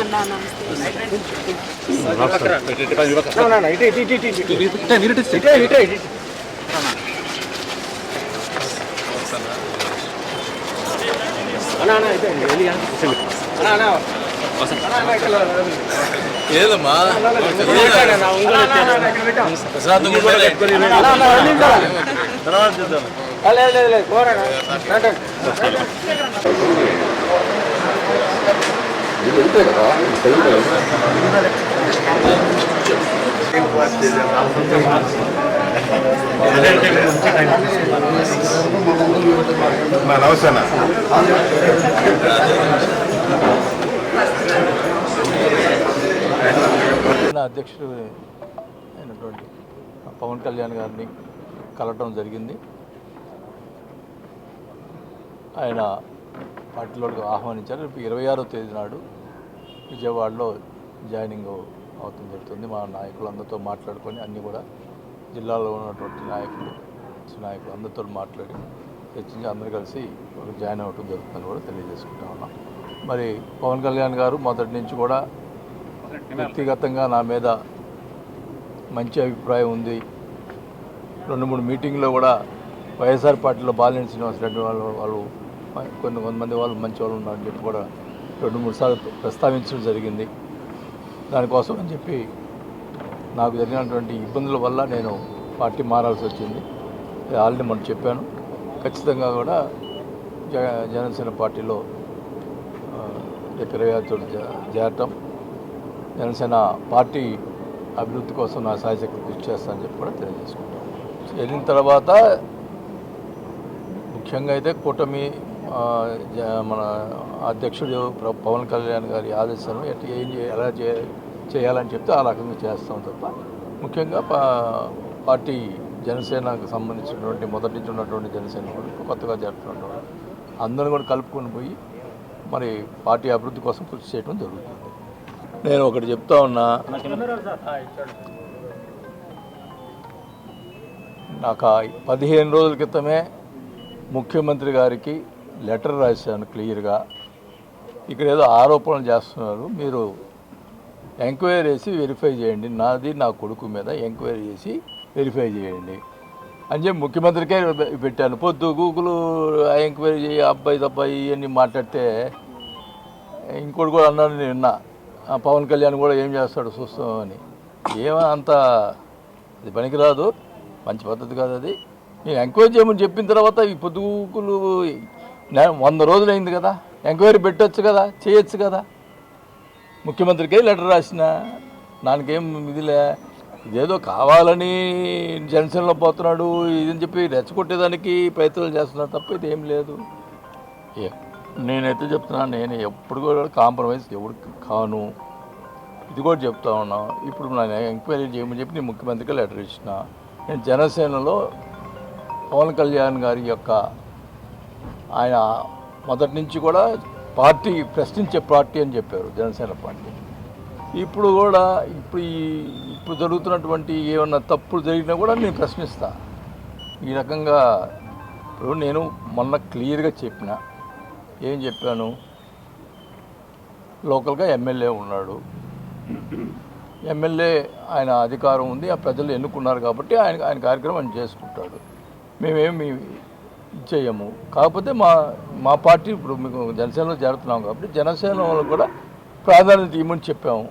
అన్నా నమస్తే ఏదమ్మా ప్రశాంతంగా ఉండాలి. తర్వాత చూద్దాం నమస్తే అన్న నా అధ్యక్షుడు అయినటువంటి పవన్ కళ్యాణ్ గారిని కలవటం జరిగింది. ఆయన పార్టీలోకి ఆహ్వానించారు. రేపు ఇరవై ఆరో తేదీ నాడు విజయవాడలో జాయినింగ్ అవుతుంది జరుగుతుంది. మా నాయకులందరితో మాట్లాడుకొని అన్నీ కూడా జిల్లాలో ఉన్నటువంటి నాయకులు నాయకులు అందరితో మాట్లాడి చర్చించి అందరూ కలిసి ఒక జాయిన్ అవ్వటం జరుగుతుందని కూడా తెలియజేసుకుంటా ఉన్నాం. మరి పవన్ కళ్యాణ్ గారు మొదటి నుంచి కూడా వ్యక్తిగతంగా నా మీద మంచి అభిప్రాయం ఉంది. రెండు మూడు మీటింగ్లో కూడా వైఎస్ఆర్ పార్టీలో బాలినేని శ్రీనివాస్ రెడ్డి వాళ్ళు వాళ్ళు కొన్ని కొంతమంది వాళ్ళు మంచి వాళ్ళు ఉన్నారని చెప్పి కూడా రెండు మూడు సార్లు ప్రస్తావించడం జరిగింది. దానికోసం అని చెప్పి నాకు జరిగినటువంటి ఇబ్బందుల వల్ల నేను పార్టీ మారాల్సి వచ్చింది. ఆల్రెడీ మనం చెప్పాను. ఖచ్చితంగా కూడా జ జనసేన పార్టీలో ఎక్కడ చేరటం. జనసేన పార్టీ అభివృద్ధి కోసం నా సాయశక్తి కృషి చేస్తానని చెప్పి కూడా తెలియజేసుకుంటాం వెళ్ళిన తర్వాత ముఖ్యంగా అయితే కూటమి మన అధ్యక్షుడు పవన్ కళ్యాణ్ గారి ఆదేశాలు ఎట్లా ఏం ఎలా చే చేయాలని చెప్తే ఆ రకంగా చేస్తాం తప్ప ముఖ్యంగా పా- పార్టీ జనసేనకు సంబంధించినటువంటి మొదటి నుంచి ఉన్నటువంటి జనసేన కూడా కొత్తగా జరుపుతున్నటువంటి అందరూ కూడా కలుపుకొని పోయి మరి పార్టీ అభివృద్ధి కోసం కృషి చేయడం జరుగుతుంది. నేను ఒకటి చెప్తా ఉన్నా నాకు పదిహేను రోజుల క్రితమే ముఖ్యమంత్రి గారికి లెటర్ రాశాను క్లియర్గా. ఇక్కడ ఏదో ఆరోపణలు చేస్తున్నారు. మీరు ఎంక్వైరీ చేసి వెరిఫై చేయండి. నాది నా కొడుకు మీద ఎంక్వైరీ చేసి వెరిఫై చేయండి. అని చెప్పి ముఖ్యమంత్రికే పెట్టాను. పొద్దు గూగుల్ ఎంక్వైరీ చేయి అబ్బాయి అబ్బాయి ఇవన్నీ మాట్లాడితే ఇంకోటి కూడా అన్నాడు నేను విన్నా ఆ పవన్ కళ్యాణ్ కూడా ఏం చేస్తాడు చూస్తామని ఏమో అంత అది పనికిరాదు. మంచి పద్ధతి కాదు అది. నేను ఎంక్వైరీ చేయమని చెప్పిన తర్వాత ఈ పొద్దుగుకులు వంద రోజులు అయింది కదా. ఎంక్వైరీ పెట్టొచ్చు కదా చేయొచ్చు కదా. ముఖ్యమంత్రికే లెటర్ రాసిన నాకేం ఇదిలే. ఇదేదో కావాలని జనసేనలో పోతున్నాడు ఇదని చెప్పి రెచ్చగొట్టేదానికి ప్రయత్నాలు చేస్తున్నారు తప్ప ఇది ఏం లేదు. నేనైతే చెప్తున్నాను నేను ఎప్పుడు కూడా కాంప్రమైజ్ ఎవరికి కాను. ఇది కూడా చెప్తా ఉన్నా. ఇప్పుడు నేను ఎంక్వైరీ చేయమని చెప్పి నేను ముఖ్యమంత్రికి లెటర్ ఇచ్చిన. నేను జనసేనలో పవన్ కళ్యాణ్ గారి యొక్క ఆయన మొదటి నుంచి కూడా పార్టీ ప్రశ్నించే పార్టీ అని చెప్పారు జనసేన పార్టీ. ఇప్పుడు కూడా ఇప్పుడు ఈ ఇప్పుడు జరుగుతున్నటువంటి ఏమన్నా తప్పులు జరిగినా కూడా నేను ప్రశ్నిస్తా. ఈ రకంగా ఇప్పుడు నేను మొన్న క్లియర్గా చెప్పిన ఏం చెప్పాను? లోకల్గా ఎమ్మెల్యే ఉన్నాడు. ఎమ్మెల్యే ఆయన అధికారం ఉంది ఆ ప్రజలు ఎన్నుకున్నారు కాబట్టి ఆయన ఆయన కార్యక్రమం చేసుకుంటాడు. మేమేమి చేయము కాకపోతే మా మా పార్టీ ఇప్పుడు మీకు జనసేనలో చేరుతున్నాం కాబట్టి జనసేన వాళ్ళకు కూడా ప్రాధాన్యత ఇవ్వమని చెప్పాము.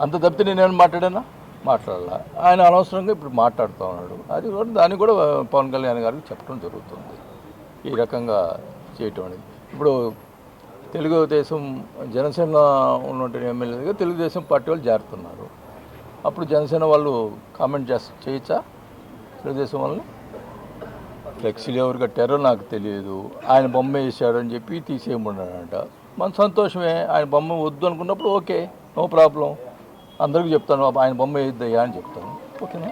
అంత తప్పితే నేనేమైనా మాట్లాడానా? మాట్లాడాల. ఆయన అనవసరంగా ఇప్పుడు మాట్లాడుతూ ఉన్నాడు. అది కూడా దాన్ని కూడా పవన్ కళ్యాణ్ గారికి చెప్పడం జరుగుతుంది. ఈ రకంగా చేయటం అనేది. ఇప్పుడు తెలుగుదేశం జనసేన ఉన్నటువంటి ఎమ్మెల్యేగా తెలుగుదేశం పార్టీ వాళ్ళు చేరుతున్నారు. అప్పుడు జనసేన వాళ్ళు కామెంట్ చేస్త చేయొచ్చా? తెలుగుదేశం వాళ్ళని? ఫ్లెక్సీలు ఎవరు కట్టారో నాకు తెలియదు. ఆయన బొమ్మ వేసాడని చెప్పి తీసేయమన్నాడంట. మన సంతోషమే. ఆయన బొమ్మ వద్దు అనుకున్నప్పుడు ఓకే నో ప్రాబ్లం. అందరికీ చెప్తాను ఆయన బొమ్మ వేయద్దయ్యా అని చెప్తాను. ఓకేనా?